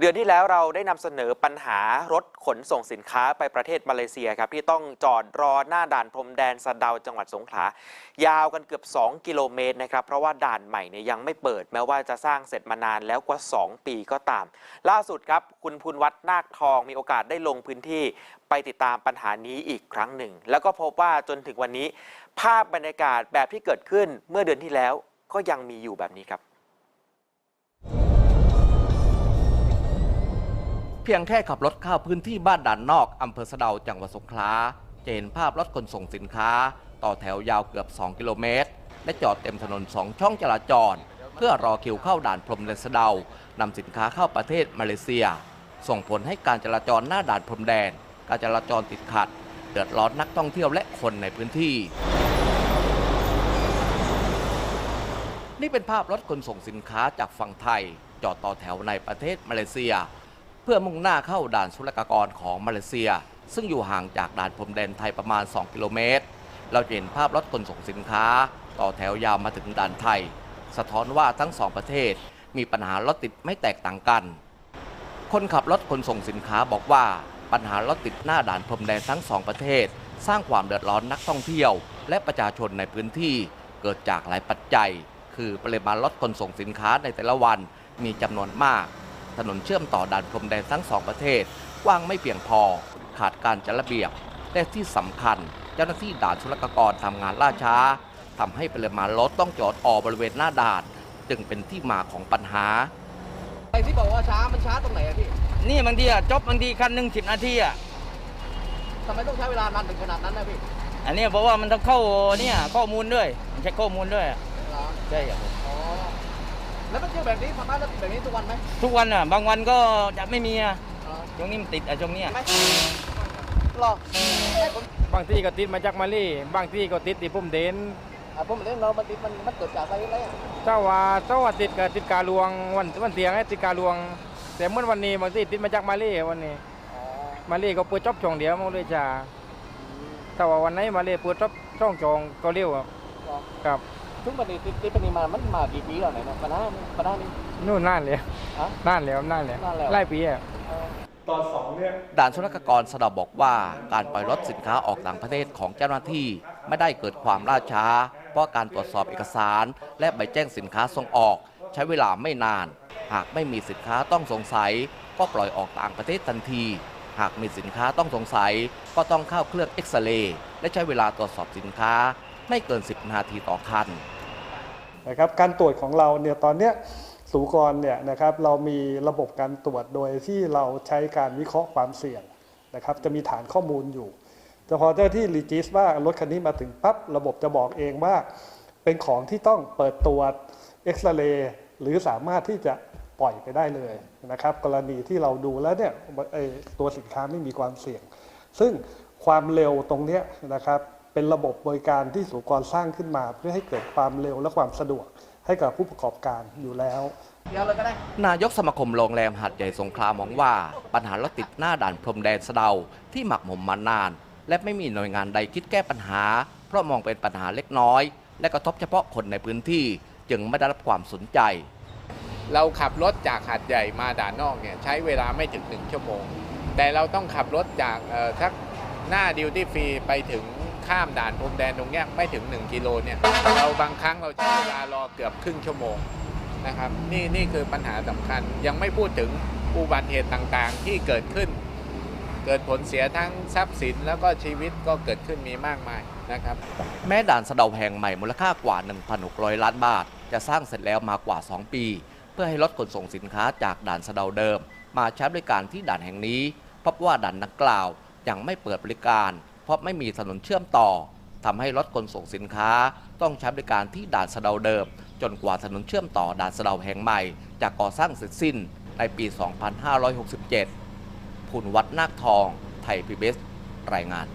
เดือนที่แล้วเราได้นำเสนอปัญหารถขนส่งสินค้าไปประเทศมาเลเซียครับที่ต้องจอดรอหน้าด่านพรมแดนสะเดาจังหวัดสงขลายาวกันเกือบ 2 กิโลเมตรนะครับเพราะว่าด่านใหม่เนี่ยยังไม่เปิด แม้ว่าจะสร้างเสร็จมานานแล้วกว่า 2 ปีก็ตาม ล่าสุดครับคุณภูนวัฒน์นาคทองมีโอกาสได้ลงพื้นที่ไปติดตามปัญหานี้อีกครั้งหนึ่ง แล้วก็พบว่าจนถึงวันนี้ ภาพบรรยากาศแบบที่เกิดขึ้นเมื่อเดือนที่แล้วก็ยังมีอยู่แบบนี้ครับ เพียงแค่ขับรถเข้าพื้นที่บ้านด่านนอกอำเภอสะเดาจังหวัดสงขลาจะเห็นภาพรถขนส่งสินค้า ต่อแถวยาวเกือบ 2 กิโลเมตร และจอดเต็มถนน 2 ช่องจราจร เพื่อรอคิวเข้าด่านพรมแดนสะเดานำสินค้าเข้าประเทศมาเลเซีย ส่งผลให้การจราจรหน้าด่านพรมแดน การจราจรติดขัด เดือดร้อนนักท่องเที่ยวและคนในพื้นที่ นี่เป็นภาพรถขนส่งสินค้าจากฝั่งไทย จอดต่อแถวในประเทศมาเลเซีย เพื่อมุ่งหน้าเข้าด่านศุลกากรของมาเลเซีย ซึ่งอยู่ห่างจากด่านพรมแดนไทยประมาณ 2 กิโลเมตร เราจะเห็นภาพรถขนส่งสินค้า ต่อแถวยาวมาถึงด่านไทย สะท้อนว่าทั้งสองประเทศ มีปัญหารถติดไม่แตกต่างกัน คนขับรถขนส่งสินค้าบอกว่าปัญหารถติดหน้าด่านพรมแดนทั้งสองประเทศ สร้างความเดือดร้อนนักท่องเที่ยว และประชาชนในพื้นที่เกิดจากหลายปัจจัย คือปริมาณรถขนส่งสินค้าในแต่ละวันมีจำนวนมาก ถนนเชื่อมต่อด่านพรมแดนทั้งสองประเทศกว้างไม่เพียงพอ ขาดการจัดระเบียบ และที่สำคัญ เจ้าหน้าที่ด่านศุลกากรทำงานล่าช้าทำให้ปริมาณรถต้องจอดออกบริเวณหน้าด่าน จึงเป็นที่มาของปัญหาไอ้ที่บอกว่าช้ามันช้าตรงไหนอะพี่ นี่บางทีอะจบบางทีคันหนึ่งสิบนาทีอะทำไมต้องใช้เวลานานถึงขนาดนั้นนะพี่ อันนี้เพราะว่ามันต้องเข้าเนี่ยข้อมูลด้วยมันใช้ข้อมูลด้วยอะใช่ครับผมอ๋อ แล้วมันเจอแบบนี้สามารถจะแบบนี้ทุกวันไหมทุกวันอะบางวันก็จะไม่มีอะอ๋อช่วงนี้มันติดอะช่วงเนี้ยไหมหรอให้ผมบางที่ก็ติดมาจากมาลีบางที่ก็ติดที่พุ่มเดนอะผมเล่นเรามันติดมันมันเกิดจากอะไรอะไรอะถ้าว่าถ้าว่าติดก็ติดกาลวงวันวันเตียงให้ติดกาลวง แต่เมื่อวันนี้บางที่ติดมาจากมาลีวันนี้อ๋อมาลีก็เปิดจอบช่องเดียวมันเลยจ้าถ้าว่าวันไหนมาลีเปิดจอบช่องจองก็เร็วครับหรอครับ ทุกวันนี้ติดติดปริมาณมันมากี่ปีแล้วไหนนะปัญหานี่ปัญหานี่ นู่นนั่นเลยฮะนั่นแล้วนั่นแล้วนั่นแล้ว ไล่ปีอะ เออด่านศุลกากรสะเดาบอกว่าการปล่อยรถสินค้าออกต่างประเทศของเจ้าหน้าที่ไม่ได้เกิดความล่าช้า เพราะการตรวจสอบเอกสาร และใบแจ้งสินค้าส่งออก ใช้เวลาไม่นาน หากไม่มีสินค้าต้องสงสัย ก็ปล่อยออกต่างประเทศทันที หากมีสินค้าต้องสงสัย ก็ต้องเข้าเครื่องเอ็กซเรย์และใช้เวลาตรวจสอบสินค้า ไม่เกิน 10 นาทีต่อคัน นะครับการตรวจของเราเนี่ยตอนเนี้ยสุกรเนี่ยนะครับเรามีระบบการตรวจโดยที่เราใช้การวิเคราะห์ความเสี่ยงนะครับจะมีฐานข้อมูลอยู่แต่พอเจ้าที่รีจิสว่ารถคันนี้มาถึงปั๊บระบบจะบอกเองว่า เป็นของที่ต้องเปิดตรวจเอ็กซเรย์หรือสามารถที่จะปล่อยไปได้เลยนะครับ กรณีที่เราดูแล้วเนี่ยตัวสินค้าไม่มีความเสี่ยง ซึ่งความเร็วตรงนี้นะครับ เป็นระบบบริการที่สุกรสร้างขึ้นมา เพื่อให้เกิดความเร็วและความสะดวกให้กับผู้ประกอบการอยู่แล้วนายกสมาคมโรงแรมหัดใหญ่สงขลามองว่า ปัญหารถติดหน้าด่านพรมแดนสะเดาที่หมักหมมมานาน และไม่มีหน่วยงานใดคิดแก้ปัญหา เพราะมองเป็นปัญหาเล็กน้อย และกระทบเฉพาะคนในพื้นที่จึงไม่ได้รับความสนใจ เราขับรถจากหาดใหญ่มาด่านนอกเนี่ยใช้เวลาไม่ถึงหนึ่งชั่วโมง แต่เราต้องขับรถจากทักหน้าดิวตี้ฟรีไปถึง ข้ามด่านพรมแดนตรงเนี้ยไม่ถึง 1 กิโลเนี่ยเราบางครั้งเราใช้เวลารอเกือบครึ่งชั่วโมงนะครับนี่นี่คือปัญหาสำคัญยังไม่พูดถึงอุบัติเหตุต่างๆ ที่เกิดขึ้น เกิดผลเสียทั้งทรัพย์สินแล้วก็ชีวิตก็เกิดขึ้นมีมากมายนะครับ แม้ด่านสะเดาแห่งใหม่มูลค่ากว่า 1,600 ล้านบาท จะสร้างเสร็จแล้วมากว่า 2 ปี เพื่อให้รถขนส่งสินค้าจากด่านสะเดาเดิม มาใช้บริการที่ด่านแห่งนี้พบว่าด่านดังกล่าวยังไม่เปิดบริการ เพราะไม่มีถนนเชื่อมต่อทำให้รถขนส่งสินค้า ต้องใช้บริการที่ด่านสะเดาเดิม จนกว่าถนนเชื่อมต่อด่านสะเดาแห่งใหม่จะก่อสร้างเสร็จสิ้นในปี 2567ผุนวัดนาคทอง ไทยพีบีเอสรายงาน